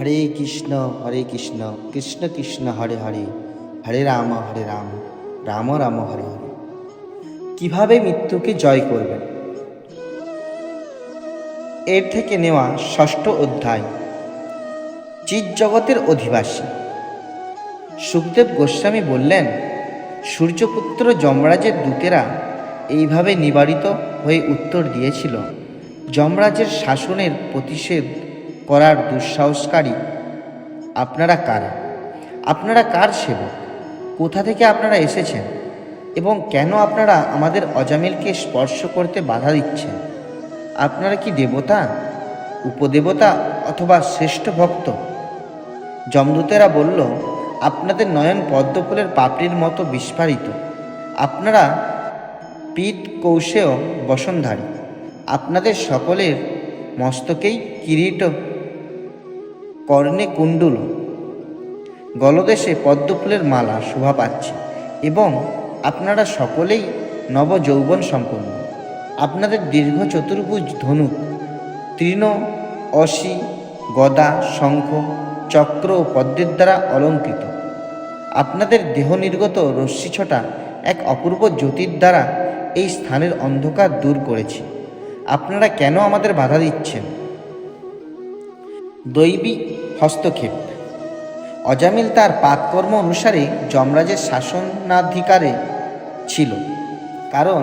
হরে কৃষ্ণ হরে কৃষ্ণ কৃষ্ণ কৃষ্ণ, হরে হরে হরে রাম হরে রাম রাম রাম, হরে হরে। কীভাবে মৃত্যুকে জয় করবেন? এর থেকে নেওয়া ষষ্ঠ অধ্যায় চিৎ জগতের অধিবাসী। সুখদেব গোস্বামী বললেন, সূর্যপুত্র যমরাজের দূতেরা এইভাবে নিবারিত হয়ে উত্তর দিয়েছিল, যমরাজের শাসনের প্রতিষেধ করার দুঃসাহসকারী আপনারা কারা? আপনারা কার সেবক? কোথা থেকে আপনারা এসেছেন? এবং কেন আপনারা আমাদের অজামিলকে স্পর্শ করতে বাধা দিচ্ছেন? আপনারা কি দেবতা, উপদেবতা অথবা শ্রেষ্ঠ ভক্ত? যমদূতেরা বলল, আপনাদের নয়ন পদ্মফুলের পাপড়ির মতো বিস্ফারিত। আপনারা পিত কৌশেয় বসনধারী। আপনাদের সকলের মস্তকেই কিরীট কর্ণে কুণ্ডুল। গলদেশে পদ্মফুলের মালা শোভা পাচ্ছে এবং আপনারা সকলেই নব যৌবন সম্পন্ন। আপনাদের দীর্ঘ চতুর্ভুজ ধনুক, তৃণ, অসি, গদা, শঙ্খ, চক্র ও পদ্মের দ্বারা অলঙ্কৃত। আপনাদের দেহ নির্গত রশ্মিছটা এক অপূর্ব জ্যোতির দ্বারা এই স্থানের অন্ধকার দূর করেছে। আপনারা কেন আমাদের বাধা দিচ্ছেন? দৈবী হস্তক্ষেপ। অজামিল তার পাককর্ম অনুসারে যমরাজের শাসনাধিকারে ছিল, কারণ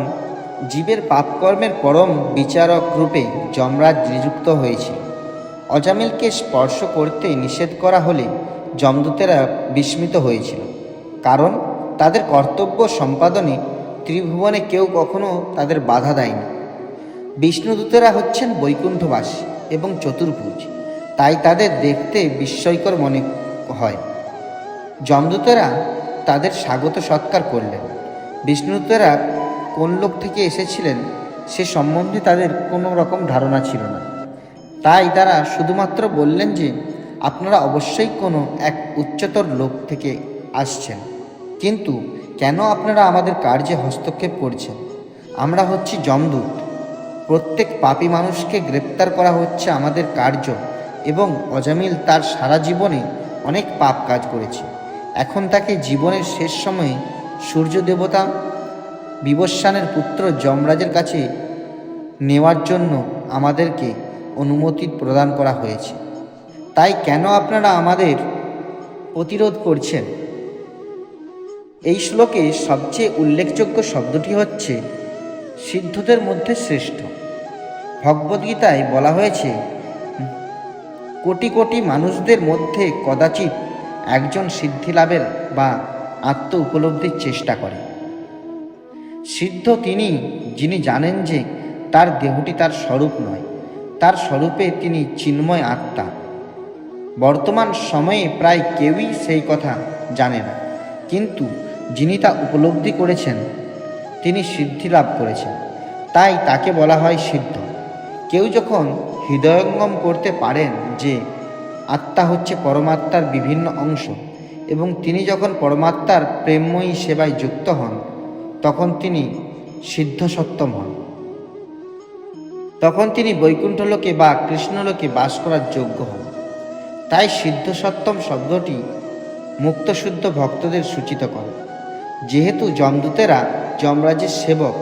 জীবের পাপকর্মের পরম বিচারক রূপে যমরাজ নিযুক্ত হয়েছিল অজামিলকে স্পর্শ করতে নিষেধ করা হলে যমদূতেরা বিস্মিত হয়েছিল, কারণ তাদের কর্তব্য সম্পাদনে ত্রিভুবনে কেউ কখনো তাদের বাধা দেয়নি। বিষ্ণুদূতেরা হচ্ছেন বৈকুণ্ঠবাসী এবং চতুর্ভুজ। তাই তাদের দেখতে বিস্ময়কর মনে হয়। যমদূতেরা তাদের স্বাগত সৎকার করলেন। বিষ্ণুতেরা কোন লোক থেকে এসেছিলেন সে সম্বন্ধে তাদের কোনো রকম ধারণা ছিল না। তাই তারা শুধুমাত্র বললেন যে, আপনারা অবশ্যই কোনো এক উচ্চতর লোক থেকে আসছেন। কিন্তু কেন আপনারা আমাদের কার্যে হস্তক্ষেপ করছেন? আমরা হচ্ছি যমদূত। প্রত্যেক পাপী মানুষকে গ্রেপ্তার করা হচ্ছে আমাদের কার্য। এবং অজামিল তার সারা জীবনে অনেক পাপ কাজ করেছে। এখন তাকে জীবনের শেষ সময়ে সূর্য দেবতা বিবস্বানের পুত্র যমরাজের কাছে নেওয়ার জন্য আমাদেরকে অনুমতি প্রদান করা হয়েছে। তাই কেন আপনারা আমাদের প্রতিরোধ করছেন? এই শ্লোকে সবচেয়ে উল্লেখযোগ্য শব্দটি হচ্ছে, সিদ্ধদের মধ্যে শ্রেষ্ঠ। ভগবদ্গীতায় বলা হয়েছে কোটি কোটি মানুষদের মধ্যে কদাচিৎ একজন সিদ্ধি লাভের বা আত্ম উপলব্ধির চেষ্টা করে। সিদ্ধ তিনি, যিনি জানেন যে তার দেহটি তার স্বরূপ নয়, তার স্বরূপে তিনি চিন্ময় আত্মা। বর্তমান সময়ে প্রায় কেউই সেই কথা জানে না, কিন্তু যিনি তা উপলব্ধি করেছেন, তিনি সিদ্ধি লাভ করেছেন। তাই তাকে বলা হয় সিদ্ধ। কেউ যখন হৃদয়ঙ্গম করতে পারেন যে আত্মা হচ্ছে পরমাত্মার বিভিন্ন অংশ এবং তিনি যখন পরমাত্মার প্রেমময়ী সেবায় যুক্ত হন, তখন তিনি সিদ্ধ সত্যম হন। তখন তিনি বৈকুণ্ঠলোকে বা কৃষ্ণলোকে বাস করার যোগ্য হন। তাই সিদ্ধ সত্যম শব্দটি মুক্তশুদ্ধ ভক্তদের সূচিত করে। যেহেতু যমদূতেরা যমরাজের সেবক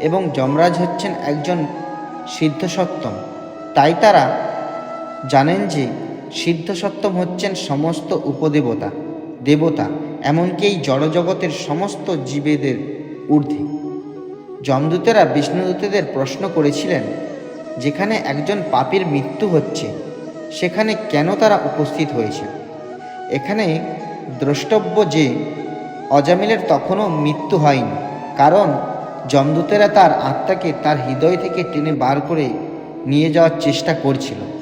এবং যমরাজ হচ্ছেন একজন সিদ্ধ সত্যম তাই তারা জানেন যে সিদ্ধ সত্যম হচ্ছেন সমস্ত উপদেবতা, দেবতা, এমনকি এই জড়জগতের সমস্ত জীবেদের ঊর্ধ্বে। যমদূতেরা বিষ্ণুদূতেদের প্রশ্ন করেছিলেন, যেখানে একজন পাপীর মৃত্যু হচ্ছে, সেখানে কেন তারা উপস্থিত হয়েছে? এখানে দ্রষ্টব্য যে অজামিলের তখনও মৃত্যু হয়নি, কারণ যমদূতেরা তার আত্মাকে তার হৃদয় থেকে টেনে বার করে নিয়ে যাওয়ার চেষ্টা করছিল।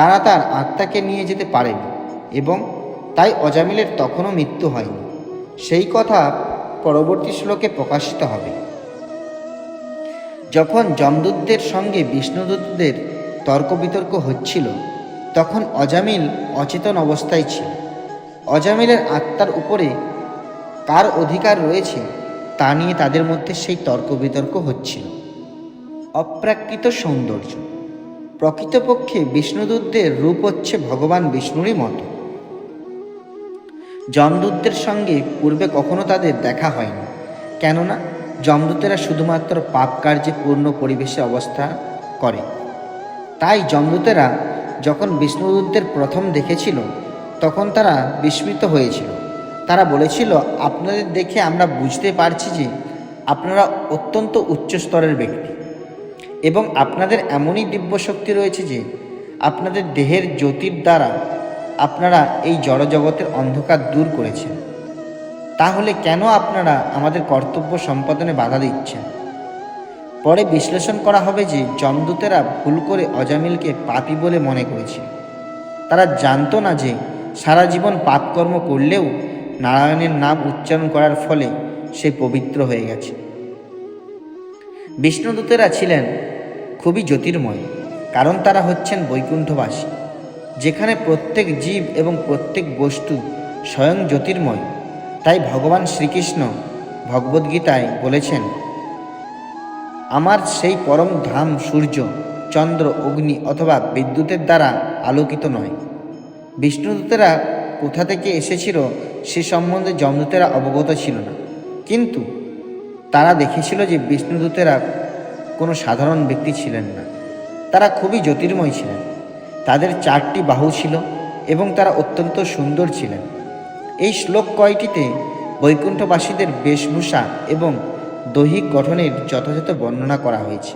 তারা তার আত্মাকে নিয়ে যেতে পারেনি এবং তাই অজামিলের তখনও মৃত্যু হয়নি। সেই কথা পরবর্তী শ্লোকে প্রকাশিত হবে। যখন যমদূতদের সঙ্গে বিষ্ণুদূতদের তর্ক বিতর্ক হচ্ছিল, তখন অজামিল অচেতন অবস্থায় ছিল। অজামিলের আত্মার উপরে কার অধিকার রয়েছে তা নিয়ে তাদের মধ্যে সেই তর্ক বিতর্ক হচ্ছিল। অপ্রাকৃত সৌন্দর্য। প্রকৃতপক্ষে বিষ্ণুদূতদের রূপ হচ্ছে ভগবান বিষ্ণুরই মতো। যমদূতদের সঙ্গে পূর্বে কখনো তাদের দেখা হয়নি। কেননা, যমদূতেরা শুধুমাত্র পাপ কার্যে পূর্ণ পরিবেশে অবস্থা করে। তাই যমদূতেরা যখন বিষ্ণুদূতদের প্রথম দেখেছিল, তখন তারা বিস্মিত হয়েছিল। তারা বলেছিল, আপনাদের দেখে আমরা বুঝতে পারছি যে আপনারা অত্যন্ত উচ্চ স্তরের ব্যক্তি। এবং আপনাদের এমনই দিব্য শক্তি রয়েছে যে আপনাদের দেহের জ্যোতির দ্বারা আপনারা এই জড়জগতের অন্ধকার দূর করেছেন। তাহলে কেন আপনারা আমাদের কর্তব্য সম্পাদনে বাধা দিচ্ছেন? পরে বিশ্লেষণ করা হবে যে যমদূতেরা ভুল করে অজামিলকে পাপি বলে মনে করেছে। তারা জানতো না যে সারা জীবন পাপকর্ম করলেও নারায়ণের নাম উচ্চারণ করার ফলে সে পবিত্র হয়ে গেছে। বিষ্ণুদূতেরা ছিলেন খুবই জ্যোতির্ময়, কারণ তারা হচ্ছেন বৈকুণ্ঠবাসী, যেখানে প্রত্যেক জীব এবং প্রত্যেক বস্তু স্বয়ং জ্যোতির্ময়। তাই ভগবান শ্রীকৃষ্ণ ভগবদ্গীতায় বলেছেন, আমার সেই পরম ধাম সূর্য, চন্দ্র, অগ্নি অথবা বিদ্যুতের দ্বারা আলোকিত নয়। বিষ্ণুদূতেরা কোথা থেকে এসেছিল সে সম্বন্ধে যমদূতেরা অবগত ছিল না। কিন্তু তারা দেখেছিল যে বিষ্ণুদূতেরা কোনো সাধারণ ব্যক্তি ছিলেন না। তারা খুবই জ্যোতির্ময় ছিলেন। তাদের চারটি বাহু ছিল এবং তারা অত্যন্ত সুন্দর ছিলেন। এই শ্লোক কয়টিতে বৈকুণ্ঠবাসীদের বেশভূষা এবং দৈহিক গঠনের যথাযথ বর্ণনা করা হয়েছে।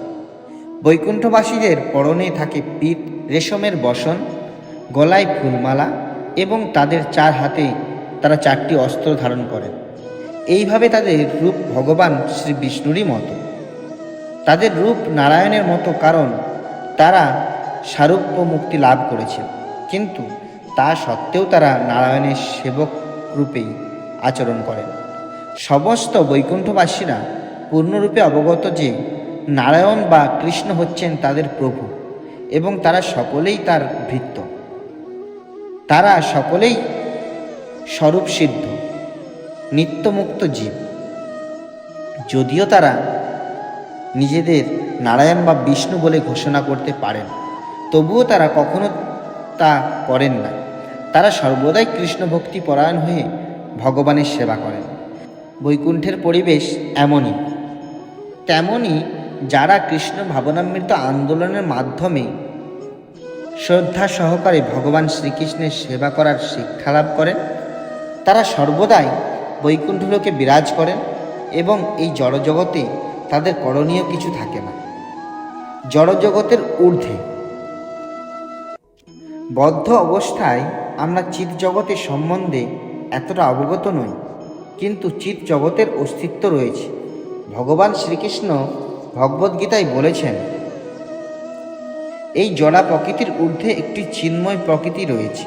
বৈকুণ্ঠবাসীদের পরনে থাকে পিঠ, রেশমের বসন, গলায় ফুলমালা এবং তাদের চার হাতে তারা চারটি অস্ত্র ধারণ করেন। এইভাবে তাদের রূপ ভগবান শ্রী বিষ্ণুরই মতো। তাদের রূপ নারায়ণের মতো কারণ তারা সারূপ্য মুক্তি লাভ করেছিল। কিন্তু তা সত্ত্বেও তারা নারায়ণের সেবক রূপেই আচরণ করেন। সমস্ত বৈকুণ্ঠবাসীরা পূর্ণরূপে অবগত যে নারায়ণ বা কৃষ্ণ হচ্ছেন তাদের প্রভু এবং তারা সকলেই তার ভৃত্য। তারা সকলেই স্বরূপ সিদ্ধ। নিত্যমুক্ত জীব। যদিও তারা নিজেদের নারায়ণ বা বিষ্ণু বলে ঘোষণা করতে পারেন, তবুও তারা কখনো তা করেন না। তারা সর্বদাই কৃষ্ণ ভক্তি পরায়ণ হয়ে ভগবানের সেবা করেন। বৈকুণ্ঠের পরিবেশ এমনই। তেমনই যারা কৃষ্ণ ভাবনামৃত আন্দোলনের মাধ্যমে শ্রদ্ধা সহকারে ভগবান শ্রীকৃষ্ণের সেবা করার শিক্ষা লাভ করেন, তারা সর্বদাই বৈকুণ্ঠলোকে বিরাজ করেন এবং এই জড়জগতে তাদের করণীয় কিছু থাকে না। জড়জগতের ঊর্ধ্বে। বদ্ধ অবস্থায় আমরা চিৎ জগতের সম্বন্ধে এতটা অবগত নই, কিন্তু চিৎ জগতের অস্তিত্ব রয়েছে। ভগবান শ্রীকৃষ্ণ ভগবদ্গীতায় বলেছেন, এই জড়া প্রকৃতির ঊর্ধ্বে একটি চিন্ময় প্রকৃতি রয়েছে।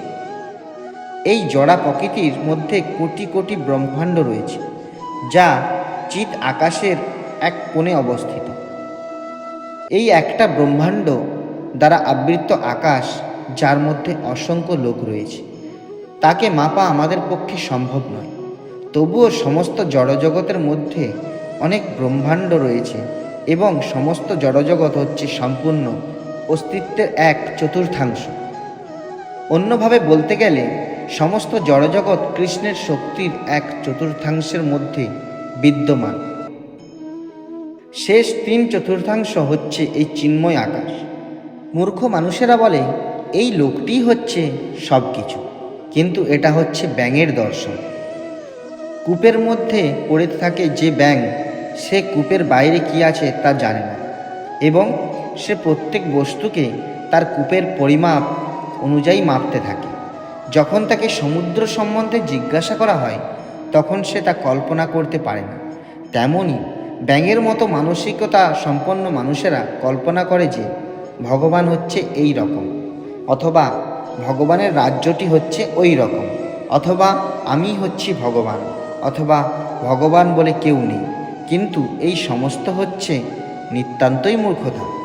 এই জড়া প্রকৃতির মধ্যে কোটি কোটি ব্রহ্মাণ্ড রয়েছে, যা চিৎ আকাশের এক কোণে অবস্থিত। এই একটা ব্রহ্মাণ্ড দ্বারা আবৃত আকাশ, যার মধ্যে অসংখ্য লোক রয়েছে। তাকে মাপা আমাদের পক্ষে সম্ভব নয়। তবুও সমস্ত জড়জগতের মধ্যে অনেক ব্রহ্মাণ্ড রয়েছে এবং সমস্ত জড়জগৎ হচ্ছে সম্পূর্ণ অস্তিত্বের এক চতুর্থাংশ। অন্যভাবে বলতে গেলে সমস্ত জড়জগৎ কৃষ্ণের শক্তির এক চতুর্থাংশের মধ্যে বিদ্যমান। শেষ তিন চতুর্থাংশ হচ্ছে এই চিন্ময় আকাশ। মূর্খ মানুষেরা বলে, এই লোকটি হচ্ছে সব কিছু কিন্তু এটা হচ্ছে ব্যাঙের দর্শন। কূপের মধ্যে পড়ে থাকে যে ব্যাঙ, সে কূপের বাইরে কি আছে তা জানে না, এবং সে প্রত্যেক বস্তুকে তার কূপের পরিমাপ অনুযায়ী মাপতে থাকে। যখন তাকে সমুদ্র সম্বন্ধে জিজ্ঞাসা করা হয়, তখন সে তা কল্পনা করতে পারে না। তেমনই ব্যাঙের মতো মানসিকতা সম্পন্ন মানুষেরা কল্পনা করে যে, ভগবান হচ্ছে এই রকম, অথবা ভগবানের রাজ্যটি হচ্ছে ওই রকম, অথবা আমি হচ্ছি ভগবান, অথবা ভগবান বলে কেউ নেই। কিন্তু এই সমস্ত হচ্ছে নিতান্তই মূর্খতা।